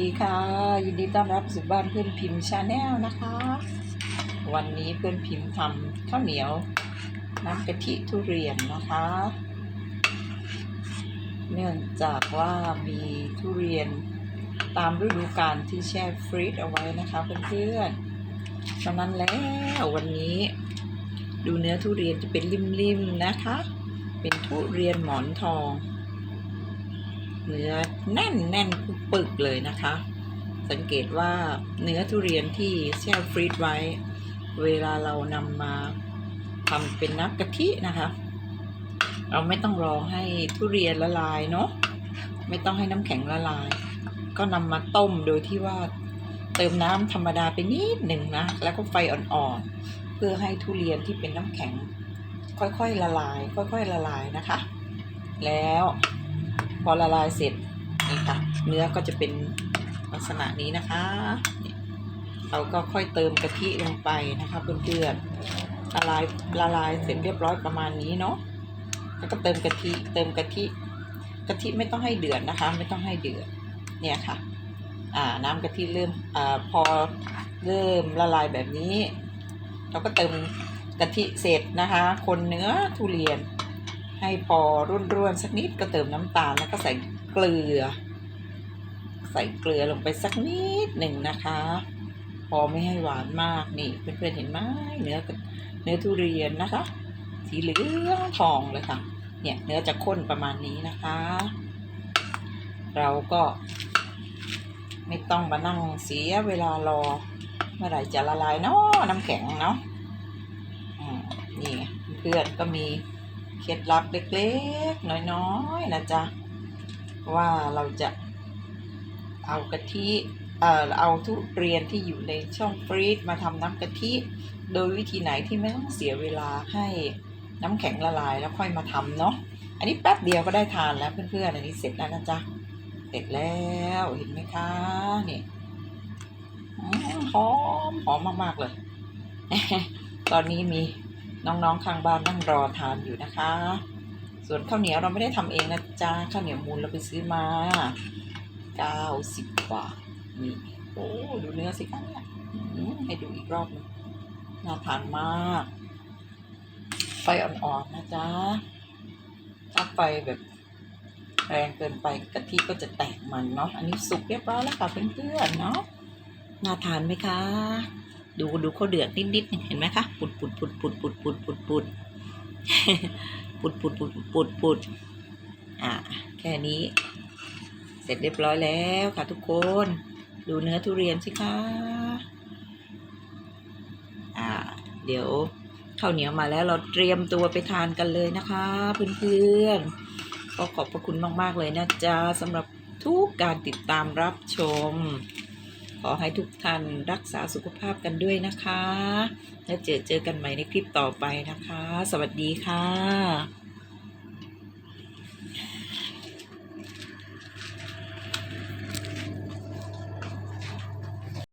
ดีค่ะ ยินดีต้อนรับสู่บ้านเพื่อนพิมพ์ชาแนลนะคะ วันนี้เพื่อนพิมพ์ทำข้าวเหนียวน้ำกะทิทุเรียนนะคะ เนื่องจากว่ามีทุเรียนตามฤดูกาลที่แช่ฟรีซเอาไว้นะคะเพื่อนๆฉะนั้นแล้ววันนี้ดูเนื้อทุเรียนจะเป็นริมๆนะคะ เป็นทุเรียนหมอนทอง เนื้อแน่นแน่นปึกเลยนะคะ สังเกตว่าเนื้อทุเรียนที่แช่ฟรีซไว้ เวลาเรานำมาทำเป็นน้ำกะทินะคะ เราไม่ต้องรอให้ทุเรียนละลายเนาะไม่ต้องให้น้ำแข็งละลาย ก็นำมาต้มโดยที่ว่าเติมน้ำธรรมดาไปนิดหนึ่งนะ แล้วก็ไฟอ่อนๆ เพื่อให้ทุเรียนที่เป็นน้ำแข็ง ค่อยๆละลาย ค่อยๆละลายนะคะ แล้ว พอละลายเสร็จนี่ค่ะ เนื้อก็จะเป็นลักษณะนี้นะคะ เราก็ค่อยเติมกะทิลงไปนะคะเพื่อนๆละลายละลายเสร็จเรียบร้อยประมาณนี้เนาะแล้วก็เติมกะทิเติมกะทิกะทิไม่ต้องให้เดือดนะคะ ไม่ต้องให้เดือดเนี่ยค่ะ อ่าน้ำกะทิเริ่มอ่าพอเริ่มละลายแบบนี้ เราก็เติมกะทิเสร็จนะคะ คนเนื้อทุเรียน ให้พอร่วนๆสักนิดก็เติมน้ำตาลแล้วก็ใส่เกลือ ใส่เกลือลงไปสักนิดหนึ่งนะคะ พอไม่ให้หวานมากนี่เพื่อนๆเห็นไหมเนื้อเนื้อทุเรียนนะคะ สีเหลืองทองเลยค่ะ เนี่ยเนื้อจะข้นประมาณนี้นะคะ เราก็ ไม่ต้องมานั่งเสียเวลารอเมื่อไหร่จะละลายเนาะน้ำแข็งเนาะอืมนี่เพื่อนก็มี เคล็ดลับเล็กๆ น้อยๆ นะจ๊ะ ว่าเราจะเอากะทิเอ่อเอาทุเรียนที่อยู่ในช่องฟรีซมาทำน้ำกะทิ โดยวิธีไหนที่ไม่ต้องเสียเวลาให้น้ำแข็งละลายแล้วค่อยมาทำเนาะ อันนี้แป๊บเดียวก็ได้ทานแล้วเพื่อนๆ อันนี้เสร็จแล้วนะจ๊ะ เสร็จแล้วเห็นไหมคะนี่อืมหอมหอมมากๆเลย ตอนนี้มี น้องๆข้างบ้านนั่งรอทานอยู่นะคะ ส่วนข้าวเหนียวเราไม่ได้ทำเองนะจ๊ะข้าวเหนียวมูลเราไปซื้อมาเก้าสิบบาทนี่โอ้ดูเนื้อสิคะเนี่ยให้ดูอีกรอบหนึงน่าทานมาก ไฟอ่อนๆนะจ๊ะถ้าไฟแบบแรงเกินไปกะทิก็จะแตกมันเนาะอันนี้สุกเรียบร้อยแล้วค่ะเพื่อนๆเนาะน่าทานไหมคะ ดูดูเขาเดือดนิดๆเห็นไหมคะปุดปุดปุดปุดปุดปุดปุดปุดปุดปุดปุดปุดปุดอะแค่นี้ เสร็จเรียบร้อยแล้วค่ะทุกคน ดูเนื้อทุเรียนสิคะอ่า เดี๋ยวข้าวเหนียวมาแล้วเราเตรียมตัวไปทานกันเลยนะคะเพื่อนๆก็ขอบพระคุณมากๆเลยนะจ๊ะสำหรับทุกการติดตามรับชม อให้ทุกท่านรักษาสุขภาพกันด้วยนะคะ แล้วเจอเจอกันใหม่ในคลิปต่อไปนะคะ สวัสดีค่ะ